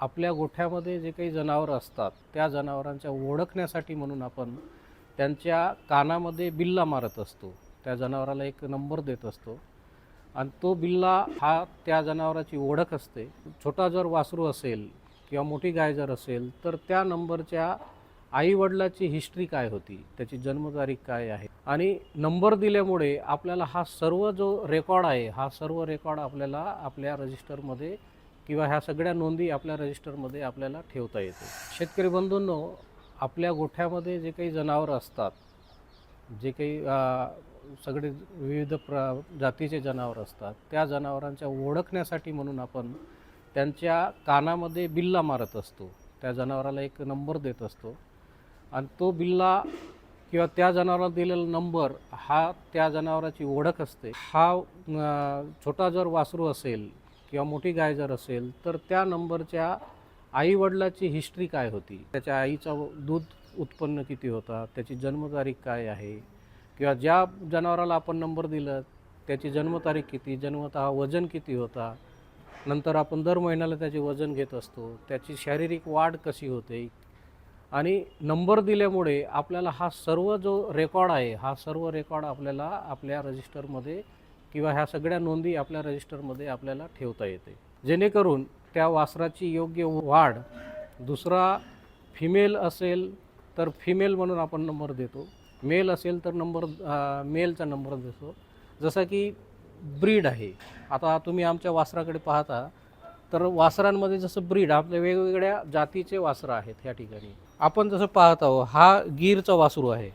आपल्या गोठ्यामध्ये जे काही जनावरं असतात त्या जनावरांच्या ओळखण्यासाठी म्हणून आपण त्यांच्या कानामध्ये बिल्ला मारत असतो. त्या जनावराला एक नंबर देत असतो. आणि तो बिल्ला हा त्या जनावराची ओळख असते. छोटा जर वासरू असेल किंवा मोठी गाय जर असेल तर त्या नंबरच्या आईवडिलाची हिस्ट्री काय होती? त्याची जन्मतारीख काय आहे? आणि नंबर दिल्यामुळे आपल्याला हा सर्व जो रेकॉर्ड आहे हा सर्व रेकॉर्ड आपल्याला आपल्या रजिस्टरमध्ये किंवा ह्या सगळ्या नोंदी आपल्या रजिस्टरमध्ये आपल्याला ठेवता येते शेतकरी बंधूंनो आपल्या गोठ्यामध्ये जे काही जनावरं असतात जे काही सगळे विविध प्र जातीचे जनावर असतात त्या जनावरांच्या ओळखण्यासाठी म्हणून आपण त्यांच्या कानामध्ये बिल्ला मारत असतो. त्या जनावराला एक नंबर देत असतो. आणि तो बिल्ला किंवा त्या जनावराला दिलेला नंबर हा त्या जनावराची ओळख असते. हा छोटा जर वासरू असेल किंवा मोठी गाय जर असेल तर त्या नंबरच्या आईवडिलाची हिस्ट्री काय होती? त्याच्या आईचा दूध उत्पन्न किती होता? त्याची जन्मतारीख काय आहे? किंवा ज्या जनावराला आपण नंबर दिलं त्याची जन्मतारीख किती? जन्मतः वजन किती होता? नंतर आपण दर महिन्याला त्याचे वजन घेत असतो. त्याची शारीरिक वाढ कशी होते? आणि नंबर दिल्यामुळे आपल्याला हा सर्व जो रेकॉर्ड आहे हा सर्व रेकॉर्ड आपल्याला आपल्या रजिस्टरमध्ये किंवा ह्या सगळ्या नोंदी आपल्या रजिस्टरमध्ये आपल्याला ठेवता येते. जेणेकरून त्या वासराची योग्य वाढ दुसरा फिमेल असेल तर फिमेल म्हणून आपण नंबर देतो. मेल असेल तर नंबर मेलचा नंबर देतो. जसं की ब्रीड आहे. आता तुम्ही आमच्या वासराकडे पाहता तर वासरांमध्ये जसं ब्रीड आपल्या वेगवेगळ्या जातीचे वासरं आहेत ह्या ठिकाणी. आपण जसं पाहत आहोत हा गीरचा वासरू आहे.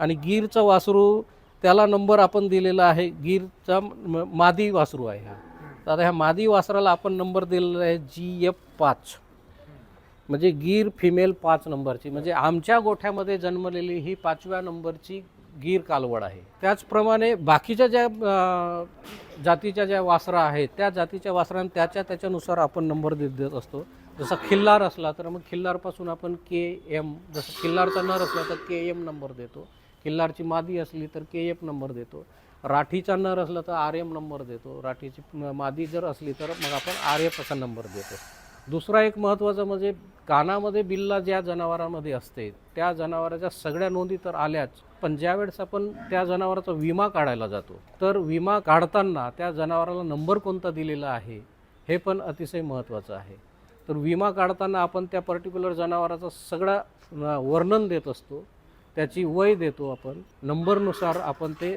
आणि गीरचा वासरू त्याला नंबर आपण दिलेला आहे. गीरचा म- मादी वासरू आहे हा. तर आता ह्या मादी वासराला आपण नंबर दिलेला आहे जी एफ पाच. म्हणजे गीर फिमेल पाच नंबरची. म्हणजे आमच्या गोठ्यामध्ये जन्मलेली ही पाचव्या नंबरची गीर कालवड आहे. त्याचप्रमाणे बाकीच्या ज्या जातीच्या ज्या वासरा आहेत त्या जातीच्या वासरांना त्याच्या त्याच्यानुसार आपण नंबर देत देत असतो. जसा खिल्लार असला तर मग खिल्लारपासून आपण के एम जसं खिल्लारचा नर असला तर के एम नंबर देतो. खिल्लारची मादी असली तर के एफ नंबर देतो. राठीचा नर असला तर आर एम नंबर देतो. राठीची मादी जर असली तर मग आपण आर एफ असा नंबर देतो. दुसरा एक महत्त्वाचं म्हणजे कानामध्ये बिल्ला ज्या जनावरामध्ये असते त्या जनावराच्या सगळ्या नोंदी तर आल्याच पण ज्यावेळेस आपण त्या जनावराचा विमा काढायला जातो तर विमा काढताना त्या जनावराला नंबर कोणता दिलेला आहे हे पण अतिशय महत्त्वाचं आहे. तर विमा काढताना आपण त्या पर्टिक्युलर जनावराचं सगळा वर्णन देत असतो. त्याची वय देतो आपण. नंबरनुसार आपण ते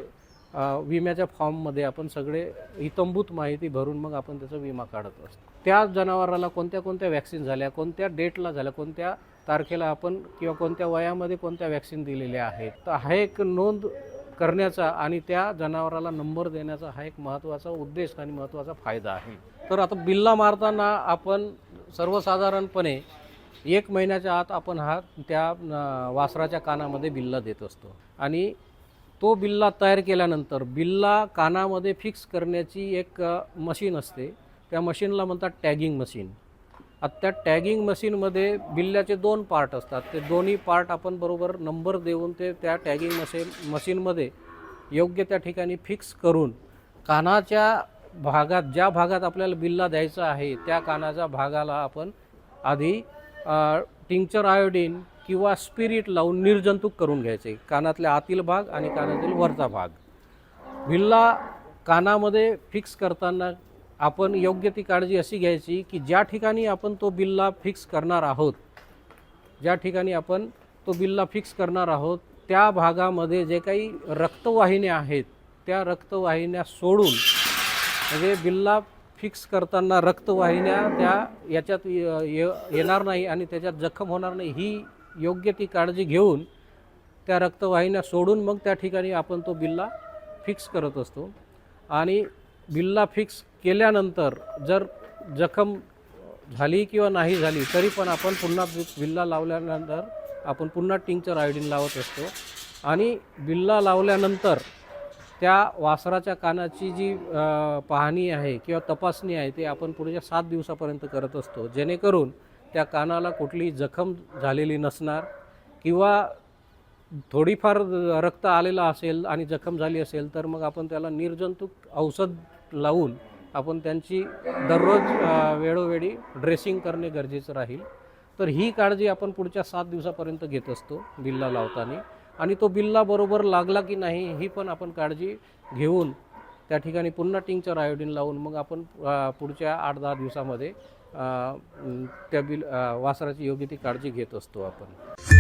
विम्याच्या फॉर्ममध्ये आपण सगळे इतंभूत माहिती भरून मग आपण त्याचा विमा काढत असतो. त्या जनावराला कोणत्या कोणत्या वॅक्सिन झाल्या कोणत्या डेटला झाल्या कोणत्या तारखेला आपण किंवा कोणत्या वयामध्ये कोणत्या वॅक्सिन दिलेल्या आहेत. तर हा एक नोंद करण्याचा आणि त्या जनावराला नंबर देण्याचा हा एक महत्त्वाचा उद्देश आणि महत्त्वाचा फायदा आहे. तर आता बिल्ला मारताना आपण सर्वसाधारणपणे एक महिन्याच्या आत आपण हा त्या वासराच्या कानामध्ये बिल्ला देत असतो. आणि तो बिल्ला तयार केल्यानंतर बिल्ला कानामध्ये फिक्स करण्याची एक मशीन असते. त्या मशीनला म्हणतात टॅगिंग मशीन आता त्या टॅगिंग मशीनमध्ये बिल्ल्याचे दोन पार्ट असतात. ते दोन्ही पार्ट आपण बरोबर नंबर देऊन ते त्या टॅगिंग मशीन मशीनमध्ये योग्य त्या ठिकाणी फिक्स करून कानाच्या भागात ज्या भागात आपल्याला बिल्ला द्यायचा आहे त्या कानाच्या भागाला आपण आधी टिंक्चर आयोडीन किंवा स्पिरिट लावून निर्जंतुक करून घ्यायचे. कानातल्या आतील भाग आणि कानातील वरचा भाग. भिल्ला कानामध्ये फिक्स करताना आपण योग्य ती काळजी अशी घ्यायची की ज्या ठिकाणी आपण तो बिल्ला फिक्स करणार आहोत ज्या ठिकाणी आपण तो बिल्ला फिक्स करणार आहोत त्या भागामध्ये जे काही रक्तवाहिन्या आहेत त्या रक्तवाहिन्या सोडून म्हणजे बिल्ला फिक्स करताना रक्तवाहिन्या त्या याच्यात येणार नाही आणि त्याच्यात जखम होणार नाही ही योग्य ती काळजी घेऊन त्या रक्तवाहिन्या सोडून मग त्या ठिकाणी आपण तो बिल्ला फिक्स करत असतो. आणि बिल्ला फिक्स केल्यानंतर जर जखम झाली किंवा नाही झाली तरी पण आपण पुन्हा बिल्ला लावल्यानंतर आपण पुन्हा टिंचर आयोडीन लावत असतो. आणि बिल्ला लावल्यानंतर त्या वासराच्या कानाची जी पाहणी आहे किंवा तपासणी आहे ते आपण पुढच्या सात दिवसापर्यंत करत असतो. जेणेकरून त्या कानाला कुठली जखम झालेली नसणार किंवा थोडीफार रक्त आलेलं असेल आणि जखम झाली असेल तर मग आपण त्याला निर्जंतुक औषध लावून आपण त्यांची दररोज वेळोवेळी ड्रेसिंग करणे गरजेचं राहील. तर ही काळजी आपण पुढच्या सात दिवसापर्यंत घेत असतो बिल्ला लावताना. आणि तो बिल्ला बरोबर लागला की नाही ही पण आपण काळजी घेऊन त्या ठिकाणी पुन्हा टिंगचर आयोडीन लावून मग आपण पुढच्या आठ दहा दिवसामध्ये त्या बिल वासराची योग्य ती काळजी घेत असतो आपण.